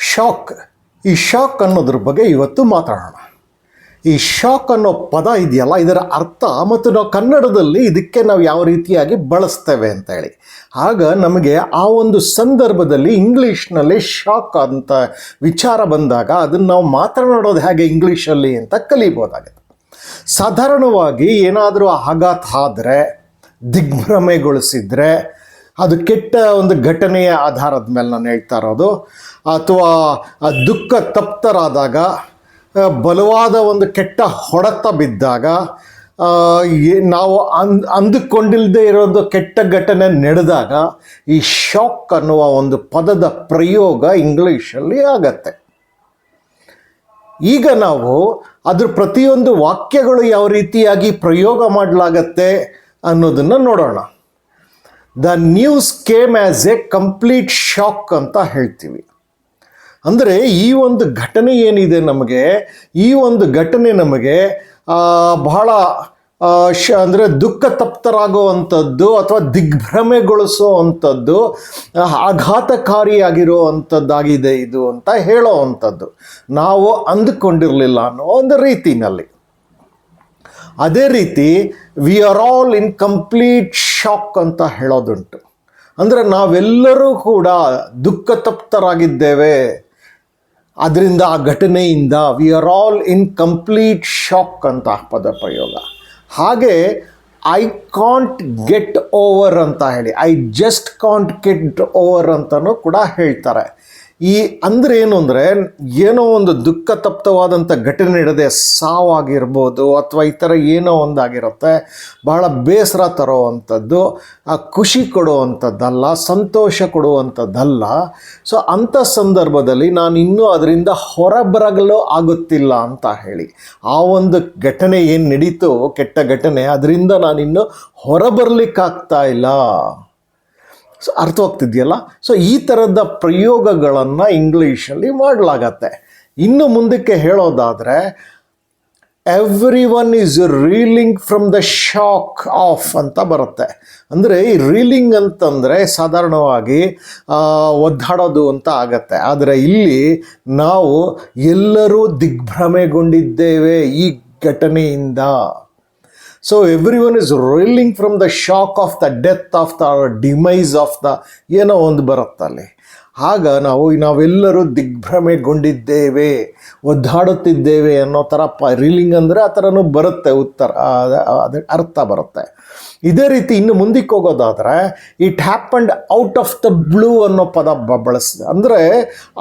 Shock. ಈ shock ಅನ್ನೋದ್ರ ಬಗ್ಗೆ ಇವತ್ತು ಮಾತಾಡೋಣ. ಈ ಶಾಕ್ ಅನ್ನೋ ಪದ ಇದೆಯಲ್ಲ, ಇದರ ಅರ್ಥ ಮತ್ತು ನಾವು ಕನ್ನಡದಲ್ಲಿ ಇದಕ್ಕೆ ನಾವು ಯಾವ ರೀತಿಯಾಗಿ ಬಳಸ್ತೇವೆ ಅಂತ ಹೇಳಿ. ಆಗ ನಮಗೆ ಆ ಒಂದು ಸಂದರ್ಭದಲ್ಲಿ ಇಂಗ್ಲೀಷ್ನಲ್ಲಿ ಶಾಕ್ ಅಂತ ವಿಚಾರ ಬಂದಾಗ ಅದನ್ನು ನಾವು ಮಾತನಾಡೋದು ಹೇಗೆ ಇಂಗ್ಲೀಷಲ್ಲಿ ಅಂತ ಕಲಿಬೋದಾಗುತ್ತೆ ಸಾಧಾರಣವಾಗಿ ಏನಾದರೂ ಆಘಾತ ಆದರೆ, ದಿಗ್ಭ್ರಮೆಗೊಳಿಸಿದರೆ ಅದು ಕೆಟ್ಟ ಒಂದು ಘಟನೆಯ ಆಧಾರದ ಮೇಲೆ ನಾನು ಹೇಳ್ತಾ ಇರೋದು. ಅಥವಾ ದುಃಖ ತಪ್ತರಾದಾಗ ಬಲವಾದ ಒಂದು ಕೆಟ್ಟ ಹೊಡೆತ ಬಿದ್ದಾಗ ನಾವು ಅಂದ್ ಅಂದುಕೊಂಡಿಲ್ಲದೆ ಇರೋದು ಕೆಟ್ಟ ಘಟನೆ ನಡೆದಾಗ ಈ ಶಾಕ್ ಅನ್ನುವ ಒಂದು ಪದದ ಪ್ರಯೋಗ ಇಂಗ್ಲೀಷಲ್ಲಿ ಆಗತ್ತೆ. ಈಗ ನಾವು ಅದ್ರ ಪ್ರತಿಯೊಂದು ವಾಕ್ಯಗಳು ಯಾವ ರೀತಿಯಾಗಿ ಪ್ರಯೋಗ ಮಾಡಲಾಗತ್ತೆ ಅನ್ನೋದನ್ನು ನೋಡೋಣ. The news came as a complete shock ಅಂತ ಹೇಳ್ತೀವಿ. ಅಂದರೆ ಈ ಒಂದು ಘಟನೆ ಏನಿದೆ ನಮಗೆ, ಈ ಒಂದು ಘಟನೆ ನಮಗೆ ಬಹಳ ಶ, ಅಂದರೆ ದುಃಖ ತಪ್ತರಾಗುವಂಥದ್ದು ಅಥವಾ ದಿಗ್ಭ್ರಮೆಗೊಳಿಸೋ ಅಂಥದ್ದು ಆಘಾತಕಾರಿಯಾಗಿರೋ ಅಂಥದ್ದಾಗಿದೆ ಇದು ಅಂತ ಹೇಳೋ ಅಂಥದ್ದು ನಾವು ಅಂದುಕೊಂಡಿರಲಿಲ್ಲ ಅನ್ನೋ ಒಂದು ರೀತಿನಲ್ಲಿ. ಅದೇ ರೀತಿ we are all in complete shock ಅಂತ ಹೇಳೋದುಂಟು. ಅಂದರೆ ನಾವೆಲ್ಲರೂ ಕೂಡ ದುಃಖ ತಪ್ತರಾಗಿದ್ದೇವೆ ಅದರಿಂದ ಆ ಘಟನೆಯಿಂದ we are all in complete shock ಅಂತ ಪದ ಪ್ರಯೋಗ ಹಾಗೆ ಐ ಕಾಂಟ್ ಗೆಟ್ ಓವರ್ ಅಂತ ಹೇಳಿ I just can't get over ಅಂತಲೂ ಕೂಡ ಹೇಳ್ತಾರೆ. ಈ ಅಂದರೆ ಏನು ಅಂದರೆ ಏನೋ ಒಂದು ದುಃಖ ತಪ್ತವಾದಂಥ ಘಟನೆ ನಡೆದೆ ಸಾವಾಗಿರ್ಬೋದು ಅಥವಾ ಈ ಥರ ಏನೋ ಒಂದಾಗಿರುತ್ತೆ, ಬಹಳ ಬೇಸರ ತರೋವಂಥದ್ದು ಖುಷಿ ಕೊಡುವಂಥದ್ದಲ್ಲ, ಸಂತೋಷ ಕೊಡುವಂಥದ್ದಲ್ಲ. ಸೊ ಅಂಥ ಸಂದರ್ಭದಲ್ಲಿ ನಾನು ಇನ್ನೂ ಅದರಿಂದ ಹೊರಬರಗಲು ಆಗುತ್ತಿಲ್ಲ ಅಂತ ಹೇಳಿ. ಆ ಒಂದು ಘಟನೆ ಏನು ನಡೀತು, ಕೆಟ್ಟ ಘಟನೆ, ಅದರಿಂದ ನಾನಿನ್ನು ಹೊರಬರ್ಲಿಕ್ಕಾಗ್ತಾ ಇಲ್ಲ. ಸೊ ಅರ್ಥವಾಗ್ತಿದೆಯಲ್ಲ? ಸೊ ಈ ಥರದ ಪ್ರಯೋಗಗಳನ್ನು ಇಂಗ್ಲೀಷಲ್ಲಿ ಮಾಡಲಾಗತ್ತೆ. ಇನ್ನು ಮುಂದಕ್ಕೆ ಹೇಳೋದಾದರೆ everyone is reeling from the shock of ಅಂತ ಬರುತ್ತೆ. ಅಂದರೆ ಈ ರೀಲಿಂಗ್ ಅಂತಂದರೆ ಸಾಧಾರಣವಾಗಿ ಒದ್ದಾಡೋದು ಅಂತ ಆಗತ್ತೆ. ಆದರೆ ಇಲ್ಲಿ ನಾವು ಎಲ್ಲರೂ ದಿಗ್ಭ್ರಮೆಗೊಂಡಿದ್ದೇವೆ ಈ ಘಟನೆಯಿಂದ. So everyone is reeling from the shock of the death of the demise of the ಏನೋ ಒಂದು ಬರುತ್ತಲ್ಲಿ ಆಗ ನಾವು ನಾವೆಲ್ಲರೂ ದಿಗ್ಭ್ರಮೆಗೊಂಡಿದ್ದೇವೆ, ಒದ್ದಾಡುತ್ತಿದ್ದೇವೆ ಅನ್ನೋ ಥರ ಪ ರೀಲಿಂಗ್ ಅಂದರೆ ಆ ಥರನೂ ಬರುತ್ತೆ ಉತ್ತರ ಅದು ಅರ್ಥ ಬರುತ್ತೆ. ಇದೇ ರೀತಿ ಇನ್ನು ಮುಂದಕ್ಕೆ ಹೋಗೋದಾದರೆ it happened out of the blue ಅನ್ನೋ ಪದ ಬ, ಬಳಸ್, ಅಂದರೆ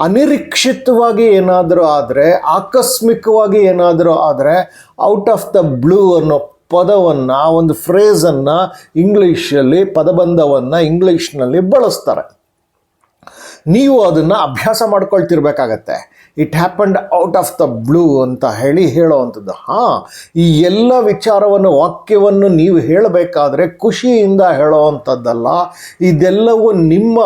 ಅನಿರೀಕ್ಷಿತವಾಗಿ ಏನಾದರೂ ಆದರೆ, ಆಕಸ್ಮಿಕವಾಗಿ ಏನಾದರೂ ಆದರೆ ಔಟ್ ಆಫ್ ದ ಬ್ಲೂ ಅನ್ನೋ ಪದವನ್ನು, ಆ ಒಂದು ಫ್ರೇಸನ್ನು ಇಂಗ್ಲೀಷಲ್ಲಿ ಪದಬಂಧವನ್ನು ಇಂಗ್ಲೀಷ್ನಲ್ಲಿ ಬಳಸ್ತಾರೆ. ನೀವು ಅದನ್ನು ಅಭ್ಯಾಸ ಮಾಡ್ಕೊಳ್ತಿರ್ಬೇಕಾಗತ್ತೆ. It happened out of the blue ಅಂತ ಹೇಳಿ ಹೇಳೋವಂಥದ್ದು ಹಾಂ, ಈ ಎಲ್ಲ ವಿಚಾರವನ್ನು, ವಾಕ್ಯವನ್ನು ನೀವು ಹೇಳಬೇಕಾದ್ರೆ ಖುಷಿಯಿಂದ ಹೇಳೋವಂಥದ್ದಲ್ಲ ಇದೆಲ್ಲವೂ ನಿಮ್ಮ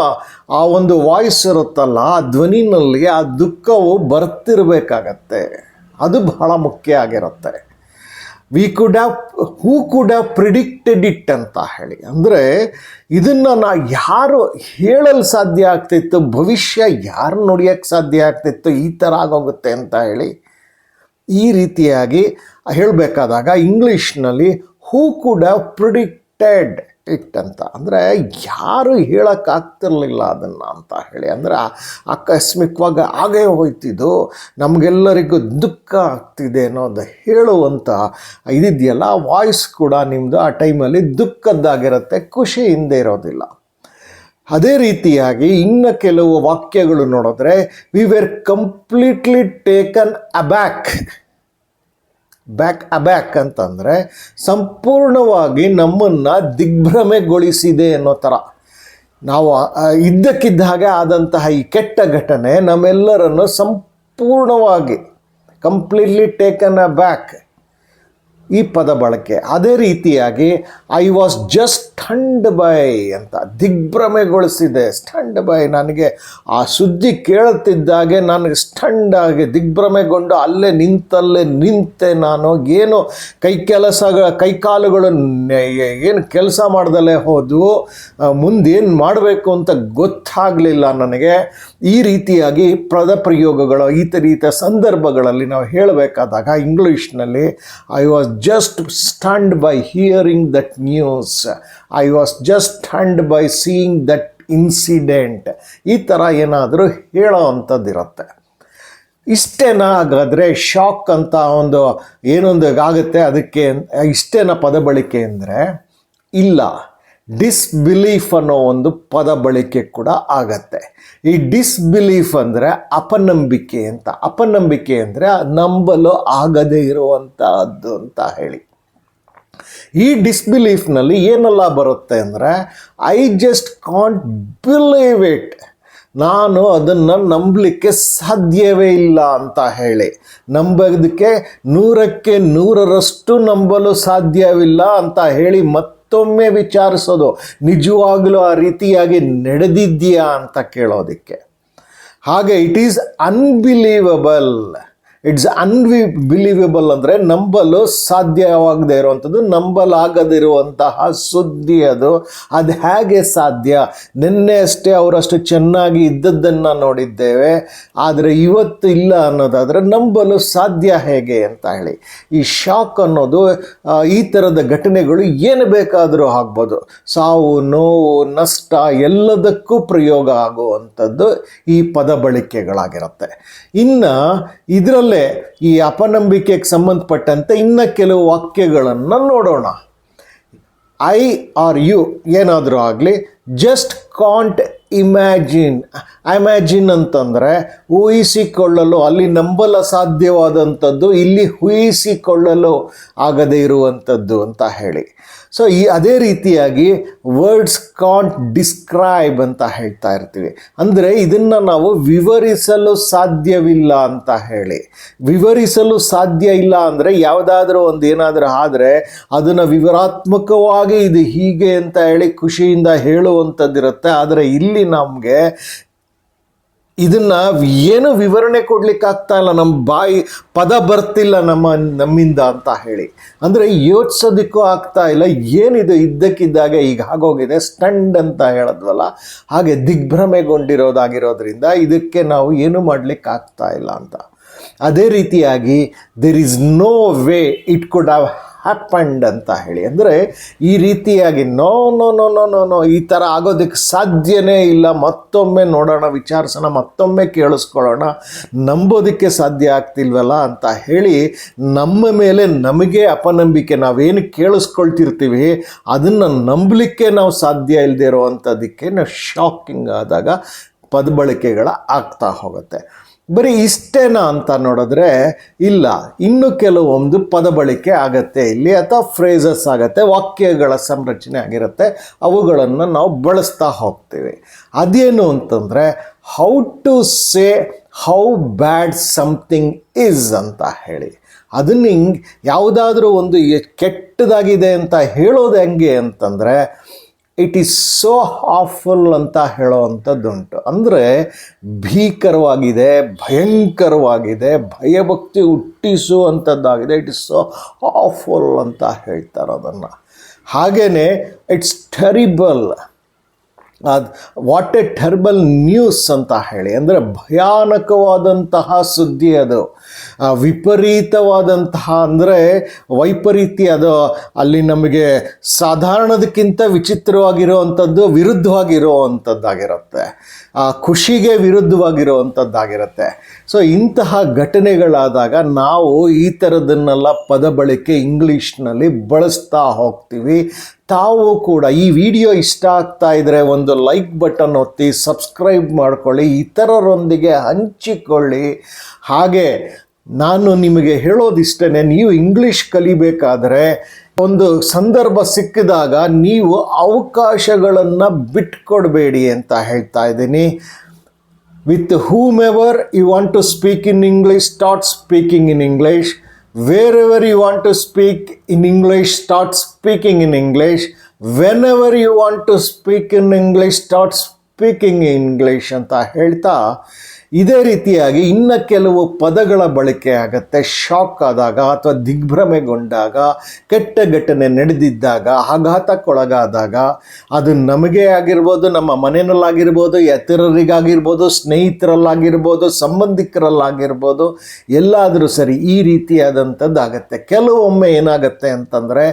ಆ ಒಂದು ವಾಯ್ಸ್ ಇರುತ್ತಲ್ಲ, ಆ ಧ್ವನಿನಲ್ಲಿ ಆ ದುಃಖವು ಬರ್ತಿರಬೇಕಾಗತ್ತೆ. ಅದು ಬಹಳ ಮುಖ್ಯ ಆಗಿರುತ್ತೆ. We could have who could have predicted it ಅಂತ ಹೇಳಿ. ಅಂದರೆ ಇದನ್ನು ನಾ ಯಾರು ಹೇಳಲು ಸಾಧ್ಯ ಆಗ್ತಿತ್ತು, ಭವಿಷ್ಯ ಯಾರು ನುಡಿಯೋಕ್ಕೆ ಸಾಧ್ಯ ಆಗ್ತಿತ್ತು, ಈ ಥರ ಆಗೋಗುತ್ತೆ ಅಂತ ಹೇಳಿ ಈ ರೀತಿಯಾಗಿ ಹೇಳಬೇಕಾದಾಗ ಇಂಗ್ಲೀಷ್ನಲ್ಲಿ who could have predicted it ಅಂತ ಅಂದರೆ ಯಾರು ಹೇಳೋಕ್ಕಾಗ್ತಿರಲಿಲ್ಲ ಅದನ್ನು ಅಂತ ಹೇಳಿ. ಅಂದರೆ ಆಕಸ್ಮಿಕವಾಗಿ ಆಗೇ ಹೋಯ್ತಿದ್ದು. ನಮಗೆಲ್ಲರಿಗೂ ದುಃಖ ಆಗ್ತಿದೆ ಅನ್ನೋದು ಹೇಳುವಂಥ ಇದಿದೆಯಲ್ಲ, ವಾಯ್ಸ್ ಕೂಡ ನಿಮ್ಮದು ಆ ಟೈಮಲ್ಲಿ ದುಃಖದ್ದಾಗಿರುತ್ತೆ, ಖುಷಿಯಿಂದ ಇರೋದಿಲ್ಲ. ಅದೇ ರೀತಿಯಾಗಿ ಇನ್ನು ಕೆಲವು ವಾಕ್ಯಗಳು ನೋಡಿದ್ರೆ we were completely taken aback back aback ಅಂತಂದರೆ ಸಂಪೂರ್ಣವಾಗಿ ನಮ್ಮನ್ನು ದಿಗ್ಭ್ರಮೆಗೊಳಿಸಿದೆ ಅನ್ನೋ ಥರ ನಾವು ಇದ್ದಕ್ಕಿದ್ದ ಹಾಗೆ ಆದಂತಹ ಈ ಕೆಟ್ಟ ಘಟನೆ ನಮ್ಮೆಲ್ಲರನ್ನು ಸಂಪೂರ್ಣವಾಗಿ ಕಂಪ್ಲೀಟ್ಲಿ ಟೇಕನ್ ಅ ಬ್ಯಾಕ್ ಈ ಪದ ಬಳಕೆ. ಅದೇ ರೀತಿಯಾಗಿ I was just stunned by ಅಂತ ದಿಗ್ಭ್ರಮೆಗೊಳಿಸಿದೆ. ಸ್ಟಂಡ್ ಬೈ ನನಗೆ ಆ ಸುದ್ದಿ ಕೇಳುತ್ತಿದ್ದಾಗೆ ನನಗೆ ಸ್ಟಂಡ್ ಆಗಿ ದಿಗ್ಭ್ರಮೆಗೊಂಡು ಅಲ್ಲೇ ನಿಂತಲ್ಲೇ ನಿಂತೆ ನಾನು ಏನು ಕೈ ಕೆಲಸ ಕೈಕಾಲುಗಳು ಏನು ಕೆಲಸ ಮಾಡ್ದಲೇ ಹೋದವು ಮುಂದೇನು ಮಾಡಬೇಕು ಅಂತ ಗೊತ್ತಾಗಲಿಲ್ಲ ನನಗೆ. ಈ ರೀತಿಯಾಗಿ ಪದ ಪ್ರಯೋಗಗಳು ಈ ರೀತಿಯ ಸಂದರ್ಭಗಳಲ್ಲಿ ನಾವು ಹೇಳಬೇಕಾದಾಗ ಇಂಗ್ಲೀಷ್ನಲ್ಲಿ I was just stunned by hearing that news I was just stunned by seeing that incident ಈ ಥರ ಏನಾದರೂ ಹೇಳೋ ಅಂಥದ್ದಿರುತ್ತೆ ಇಷ್ಟೇನಾ ಹಾಗಾದರೆ ಶಾಕ್ ಅಂತ ಒಂದು ಏನೊಂದು ಆಗುತ್ತೆ ಅದಕ್ಕೆ, ಇಷ್ಟೇನ ಪದ ಬಳಕೆ ಅಂದರೆ, ಇಲ್ಲ. ಡಿಸ್ಬಿಲೀಫ್ ಅನ್ನೋ ಒಂದು ಪದ ಬಳಕೆ ಕೂಡ ಆಗತ್ತೆ. ಈ ಡಿಸ್ಬಿಲೀಫ್ ಅಂದರೆ ಅಪನಂಬಿಕೆ ಅಂತ. ಅಪನಂಬಿಕೆ ಅಂದರೆ ನಂಬಲು ಆಗದೇ ಇರುವಂತಹದ್ದು ಅಂತ ಹೇಳಿ. ಈ ಡಿಸ್ಬಿಲೀಫ್ನಲ್ಲಿ ಏನೆಲ್ಲ ಬರುತ್ತೆ ಅಂದರೆ I just can't believe it ನಾನು ಅದನ್ನು ನಂಬಲಿಕ್ಕೆ ಸಾಧ್ಯವೇ ಇಲ್ಲ ಅಂತ ಹೇಳಿ. ನಂಬೋದಕ್ಕೆ ನೂರಕ್ಕೆ ನೂರರಷ್ಟು ನಂಬಲು ಸಾಧ್ಯವಿಲ್ಲ ಅಂತ ಹೇಳಿ ಮತ್ತೊಮ್ಮೆ ವಿಚಾರಿಸೋದು ನಿಜವಾಗಲೂ ಆ ರೀತಿಯಾಗಿ ನಡೆದಿದೆಯಾ ಅಂತ ಕೇಳೋದಕ್ಕೆ. ಹಾಗೆ it is unbelievable it's unbelievable ಅಂದರೆ ನಂಬಲು ಸಾಧ್ಯವಾಗದೇ ಇರುವಂಥದ್ದು, ನಂಬಲಾಗದಿರುವಂತಹ ಸುದ್ದಿ ಅದು. ಅದು ಹೇಗೆ ಸಾಧ್ಯ? ನಿನ್ನೆ ಅಷ್ಟೇ ಅವರಷ್ಟು ಚೆನ್ನಾಗಿ ಇದ್ದದ್ದನ್ನು ನೋಡಿದ್ದೇವೆ. ಆದರೆ ಇವತ್ತು ಇಲ್ಲ ಅನ್ನೋದಾದರೆ ನಂಬಲು ಸಾಧ್ಯ ಹೇಗೆ ಅಂತ ಹೇಳಿ. ಈ ಶಾಕ್ ಅನ್ನೋದು ಈ ಥರದ ಘಟನೆಗಳು ಏನು ಬೇಕಾದರೂ ಆಗ್ಬೋದು. ಸಾವು, ನೋವು, ನಷ್ಟ ಎಲ್ಲದಕ್ಕೂ ಪ್ರಯೋಗ ಆಗುವಂಥದ್ದು ಈ ಪದ ಬಳಕೆಗಳಾಗಿರುತ್ತೆ ಇನ್ನು ಇದರಲ್ಲೇ ಈ ಅಪನಂಬಿಕೆಗೆ ಸಂಬಂಧಪಟ್ಟಂತೆ ಇನ್ನ ಕೆಲವು ವಾಕ್ಯಗಳನ್ನು ನೋಡೋಣ. ಐ ಆರ್ ಯು ಏನಾದರೂ ಆಗಲಿ ಜಸ್ಟ್ ಕಾಂಟ್ ಇಮ್ಯಾಜಿನ್ ಇಮ್ಯಾಜಿನ್ ಅಂತಂದರೆ ಊಹಿಸಿಕೊಳ್ಳಲು, ಅಲ್ಲಿ ನಂಬಲ ಸಾಧ್ಯವಾದಂಥದ್ದು, ಇಲ್ಲಿ ಊಹಿಸಿಕೊಳ್ಳಲು ಆಗದೇ ಇರುವಂಥದ್ದು ಅಂತ ಹೇಳಿ. ಸೊ ಈ ಅದೇ ರೀತಿಯಾಗಿ ವರ್ಡ್ಸ್ ಕಾಂಟ್ ಡಿಸ್ಕ್ರೈಬ್ ಅಂತ ಹೇಳ್ತಾ ಇರ್ತೀವಿ. ಅಂದರೆ ಇದನ್ನು ನಾವು ವಿವರಿಸಲು ಸಾಧ್ಯವಿಲ್ಲ ಅಂತ ಹೇಳಿ. ವಿವರಿಸಲು ಸಾಧ್ಯ ಇಲ್ಲ ಅಂದರೆ ಯಾವುದಾದ್ರೂ ಒಂದು ಏನಾದರೂ ಆದರೆ ಅದನ್ನು ವಿವರಾತ್ಮಕವಾಗಿ ಇದು ಹೀಗೆ ಅಂತ ಹೇಳಿ ಖುಷಿಯಿಂದ ಹೇಳುವಂಥದ್ದಿರುತ್ತೆ. ಆದರೆ ಇಲ್ಲಿ ನಮಗೆ ಇದನ್ನ ಏನು ವಿವರಣೆ ಕೊಡ್ಲಿಕ್ಕೆ ಆಗ್ತಾ ಇಲ್ಲ ನಮ್ಮ ಬಾಯಿ ಪದ ಬರ್ತಿಲ್ಲ ನಮ್ಮ, ನಮ್ಮಿಂದ ಅಂತ ಹೇಳಿ. ಅಂದರೆ ಯೋಚಿಸೋದಕ್ಕೂ ಆಗ್ತಾ ಇಲ್ಲ, ಏನಿದು ಇದ್ದಕ್ಕಿದ್ದಾಗೆ ಈಗ ಆಗೋಗಿದೆ ಸ್ಟಂಡ್ ಅಂತ ಹೇಳಿದ್ವಲ್ಲ, ಹಾಗೆ ದಿಗ್ಭ್ರಮೆಗೊಂಡಿರೋದಾಗಿರೋದ್ರಿಂದ ಇದಕ್ಕೆ ನಾವು ಏನು ಮಾಡ್ಲಿಕ್ಕೆ ಆಗ್ತಾ ಇಲ್ಲ ಅಂತ. ಅದೇ ರೀತಿಯಾಗಿ there is no way it could have happened ಅಂತ ಹೇಳಿ. ಅಂದರೆ ಈ ರೀತಿಯಾಗಿ no no no no no no, ಈ ಥರ ಆಗೋದಕ್ಕೆ ಸಾಧ್ಯನೇ ಇಲ್ಲ. ಮತ್ತೊಮ್ಮೆ ನೋಡೋಣ, ವಿಚಾರಿಸೋಣ, ಮತ್ತೊಮ್ಮೆ ಕೇಳಿಸ್ಕೊಳ್ಳೋಣ. ನಂಬೋದಕ್ಕೆ ಸಾಧ್ಯ ಆಗ್ತಿಲ್ವಲ್ಲ ಅಂತ ಹೇಳಿ ನಮ್ಮ ಮೇಲೆ ನಮಗೆ ಅಪನಂಬಿಕೆ ನಾವೇನು ಕೇಳಿಸ್ಕೊಳ್ತಿರ್ತೀವಿ, ಅದನ್ನು ನಂಬಲಿಕ್ಕೆ ನಾವು ಸಾಧ್ಯ ಇಲ್ಲದೆ ಇರೋವಂಥದ್ದಕ್ಕೆ ನಾವು ಶಾಕಿಂಗ್ ಆದಾಗ ಪದಬಳಕೆಗಳ ಆಗ್ತಾ ಹೋಗುತ್ತೆ. ಬರೀ ಇಷ್ಟೇನಾ ಅಂತ ನೋಡಿದ್ರೆ ಇಲ್ಲ, ಇನ್ನು ಕೆಲವೊಂದು ಪದ ಬಳಕೆ ಆಗತ್ತೆ. ಇಲ್ಲಿ ಅಥವಾ ಫ್ರೇಸಸ್ ಆಗತ್ತೆ, ವಾಕ್ಯಗಳ ಸಂರಚನೆ ಆಗಿರುತ್ತೆ. ಅವುಗಳನ್ನು ನಾವು ಬಳಸ್ತಾ ಹೋಗ್ತೀವಿ. ಅದೇನು ಅಂತಂದರೆ how to say how bad something is ಅಂತ ಹೇಳಿ. ಅದನ್ನ ಹಿಂಗೆ ಯಾವುದಾದ್ರೂ ಒಂದು ಕೆಟ್ಟದಾಗಿದೆ ಅಂತ ಹೇಳೋದು ಹೆಂಗೆ ಅಂತಂದರೆ ಇಟ್ ಈಸ್ ಸೋ ಹಾಫುಲ್ ಅಂತ ಹೇಳೋವಂಥದ್ದುಂಟು. ಅಂದರೆ ಭೀಕರವಾಗಿದೆ, ಭಯಂಕರವಾಗಿದೆ, ಭಯಭಕ್ತಿ ಹುಟ್ಟಿಸುವಂಥದ್ದಾಗಿದೆ. ಇಟ್ ಇಸ್ ಸೋ ಹಾಫುಲ್ ಅಂತ ಹೇಳ್ತಾರೆ ಅದನ್ನು. ಹಾಗೆಯೇ ಇಟ್ಸ್ ಟೆರಿಬಲ್ ಅದು ವಾಟ್ ಎ ಟರ್ಬಲ್ ನ್ಯೂಸ್ ಅಂತ ಹೇಳಿ, ಅಂದರೆ ಭಯಾನಕವಾದಂತಹ ಸುದ್ದಿ ಅದು. ವಿಪರೀತವಾದಂತಹ, ಅಂದರೆ ವೈಪರೀತ್ಯ ಅದು. ಅಲ್ಲಿ ನಮಗೆ ಸಾಧಾರಣದಕ್ಕಿಂತ ವಿಚಿತ್ರವಾಗಿರುವಂಥದ್ದು ವಿರುದ್ಧವಾಗಿರುವಂಥದ್ದಾಗಿರುತ್ತೆ ಖುಷಿಗೆ ವಿರುದ್ಧವಾಗಿರುವಂಥದ್ದಾಗಿರುತ್ತೆ ಸೊ ಇಂತಹ ಘಟನೆಗಳಾದಾಗ ನಾವು ಈ ಥರದನ್ನೆಲ್ಲ ಪದ ಬಳಕೆ ಇಂಗ್ಲೀಷ್ನಲ್ಲಿ ಬಳಸ್ತಾ ಹೋಗ್ತೀವಿ. ತಾವು ಕೂಡ ಈ ವಿಡಿಯೋ ಇಷ್ಟ ಆಗ್ತಾ ಇದ್ದರೆ ಒಂದು ಲೈಕ್ ಬಟನ್ ಒತ್ತಿ, ಸಬ್ಸ್ಕ್ರೈಬ್ ಮಾಡ್ಕೊಳ್ಳಿ, ಇತರರೊಂದಿಗೆ ಹಂಚಿಕೊಳ್ಳಿ. ಹಾಗೆ ನಾನು ನಿಮಗೆ ಹೇಳೋದಿಷ್ಟೇ ನೀವು ಇಂಗ್ಲೀಷ್ ಕಲಿಬೇಕಾದ್ರೆ ಒಂದು ಸಂದರ್ಭ ಸಿಕ್ಕಿದಾಗ ನೀವು ಅವಕಾಶಗಳನ್ನು ಬಿಟ್ಕೊಡಬೇಡಿ ಅಂತ ಹೇಳ್ತಾ ಇದ್ದೀನಿ. With whomever you want to speak in English start speaking in English wherever you want to speak in English start speaking in English whenever you want to speak in English start speaking in English ಅಂತ ಹೇಳ್ತಾ ಇದೇ ರೀತಿಯಾಗಿ ಇನ್ನು ಕೆಲವು ಪದಗಳ ಬಳಕೆ ಆಗುತ್ತೆ. Shock ಆದಾಗ ಅಥವಾ ದಿಗ್ಭ್ರಮೆಗೊಂಡಾಗ ಕೆಟ್ಟ ಘಟನೆ ನಡೆದಿದ್ದಾಗ, ಆಘಾತಕ್ಕೊಳಗಾದಾಗ, ಅದು ನಮಗೆ ಆಗಿರ್ಬೋದು, ನಮ್ಮ ಮನೆಯಲ್ಲಾಗಿರ್ಬೋದು ಎತ್ತರರಿಗಾಗಿರ್ಬೋದು ಸ್ನೇಹಿತರಲ್ಲಾಗಿರ್ಬೋದು, ಸಂಬಂಧಿಕರಲ್ಲಾಗಿರ್ಬೋದು, ಎಲ್ಲಾದರೂ ಸರಿ ಈ ರೀತಿಯಾದಂಥದ್ದಾಗತ್ತೆ ಕೆಲವೊಮ್ಮೆ ಏನಾಗುತ್ತೆ ಅಂತಂದರೆ,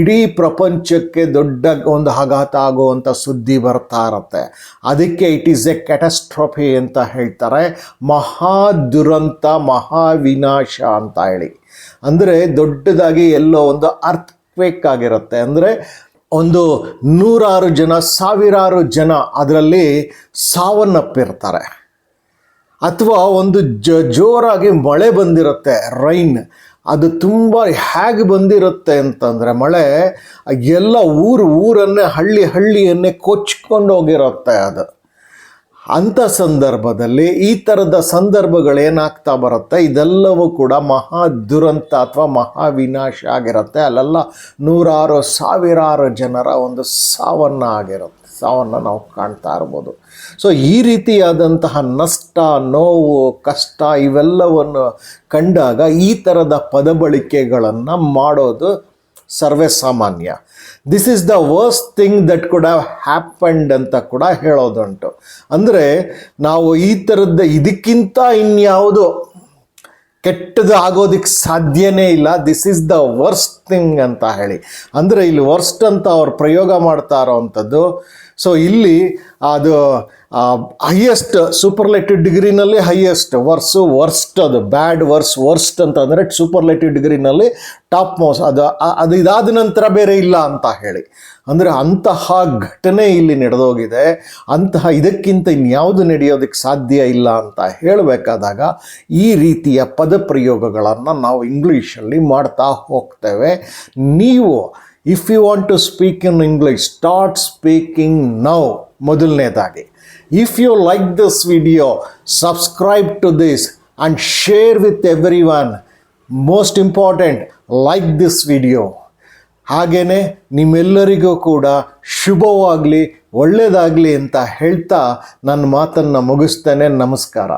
ಇಡೀ ಪ್ರಪಂಚಕ್ಕೆ ದೊಡ್ಡ ಒಂದು ಆಘಾತ ಆಗುವಂಥ ಸುದ್ದಿ ಬರ್ತಾ ಇರುತ್ತೆ. ಅದಕ್ಕೆ ಇಟ್ ಈಸ್ ಎ ಕ್ಯಾಟಸ್ಟ್ರಫಿ ಅಂತ ಹೇಳ್ತಾರೆ. ಮಹಾ ದುರಂತ ಮಹಾವಿನಾಶ ಅಂತ ಹೇಳಿ. ಅಂದರೆ ದೊಡ್ಡದಾಗಿ ಎಲ್ಲೋ ಒಂದು ಅರ್ಥಕ್ವೇಕ್ ಆಗಿರುತ್ತೆ. ಅಂದರೆ ಒಂದು ನೂರಾರು ಜನ, ಸಾವಿರಾರು ಜನ ಅದರಲ್ಲಿ ಸಾವನ್ನಪ್ಪಿರ್ತಾರೆ. ಅಥವಾ ಒಂದು ಜ, ಜೋರಾಗಿ ಮಳೆ ಬಂದಿರುತ್ತೆ, ರೈನ್. ಅದು ತುಂಬ ಹೇಗೆ ಬಂದಿರುತ್ತೆ ಅಂತಂದರೆ ಮಳೆ, ಎಲ್ಲ ಊರು ಊರನ್ನೇ, ಹಳ್ಳಿ ಹಳ್ಳಿಯನ್ನೇ ಕೊಚ್ಕೊಂಡು ಹೋಗಿರುತ್ತೆ ಅದು. ಅಂಥ ಸಂದರ್ಭದಲ್ಲಿ ಈ ಥರದ ಸಂದರ್ಭಗಳೇನಾಗ್ತಾ ಬರುತ್ತೆ? ಇದೆಲ್ಲವೂ ಕೂಡ ಮಹಾ ದುರಂತ ಅಥವಾ ಮಹಾ ವಿನಾಶ ಆಗಿರುತ್ತೆ. ಅಲ್ಲೆಲ್ಲ ನೂರಾರು, ಸಾವಿರಾರು ಜನರ ಒಂದು ಸಾವನ್ನು ಆಗಿರುತ್ತೆ. ಸಾವನ್ನು ನಾವು ಕಾಣ್ತಾ ಇರ್ಬೋದು. ಸೊ ಈ ರೀತಿಯಾದಂತಹ ನಷ್ಟ, ನೋವು, ಕಷ್ಟ ಇವೆಲ್ಲವನ್ನು ಕಂಡಾಗ ಈ ಥರದ ಪದಬಳಿಕೆಗಳನ್ನು ಮಾಡೋದು ಸರ್ವೇ ಸಾಮಾನ್ಯ. This is the worst thing that could have happened ಅಂತ ಕೂಡ ಹೇಳೋದುಂಟು. ಅಂದರೆ ನಾವು ಈ ಥರದ್ದು ಇದಕ್ಕಿಂತ ಇನ್ಯಾವುದು ಕೆಟ್ಟದ್ದು ಆಗೋದಕ್ಕೆ ಸಾಧ್ಯನೇ ಇಲ್ಲ. This is the worst thing ಅಂತ ಹೇಳಿ. ಅಂದರೆ ಇಲ್ಲಿ ವರ್ಸ್ಟ್ ಅಂತ ಅವ್ರು ಪ್ರಯೋಗ ಮಾಡ್ತಾ ಇರೋವಂಥದ್ದು ಸೊ ಇಲ್ಲಿ, ಅದು ಹೈಯೆಸ್ಟ್ ಸೂಪರ್ಲೆಟಿವ್ ಡಿಗ್ರಿನಲ್ಲಿ ಹೈಯೆಸ್ಟ್ ವರ್ಸ್ ವರ್ಸ್ಟ್ ಅದು ಬ್ಯಾಡ್ ವರ್ಸ್ ವರ್ಸ್ಟ್ ಅಂತ ಅಂದರೆ ಸೂಪರ್ಲೆಟಿವ್ ಡಿಗ್ರಿನಲ್ಲಿ ಟಾಪ್ ಮೋಸ್ಟ್ ಅದು ಅದು ಇದಾದ ನಂತರ ಬೇರೆ ಇಲ್ಲ ಅಂತ ಹೇಳಿ. ಅಂದರೆ ಅಂತಹ ಘಟನೆ ಇಲ್ಲಿ ನಡೆದೋಗಿದೆ. ಅಂತಹ ಇದಕ್ಕಿಂತ ಇನ್ಯಾವುದು ನಡೆಯೋದಕ್ಕೆ ಸಾಧ್ಯ ಇಲ್ಲ ಅಂತ ಹೇಳಬೇಕಾದಾಗ ಈ ರೀತಿಯ ಪದಪ್ರಯೋಗಗಳನ್ನು ನಾವು ಇಂಗ್ಲೀಷಲ್ಲಿ ಮಾಡ್ತಾ ಹೋಗ್ತೇವೆ. ನೀವು if you want to speak in English start speaking now ಮೊದಲನೇದಾಗಿ. If you like this video subscribe to this and share with every one most important like this video ಹಾಗೆಯೇ ನಿಮ್ಮೆಲ್ಲರಿಗೂ ಕೂಡ ಶುಭವಾಗಲಿ ಒಳ್ಳೆಯದಾಗಲಿ ಅಂತ ಹೇಳ್ತಾ ನನ್ನ ಮಾತನ್ನು ಮುಗಿಸ್ತೇನೆ. ನಮಸ್ಕಾರ.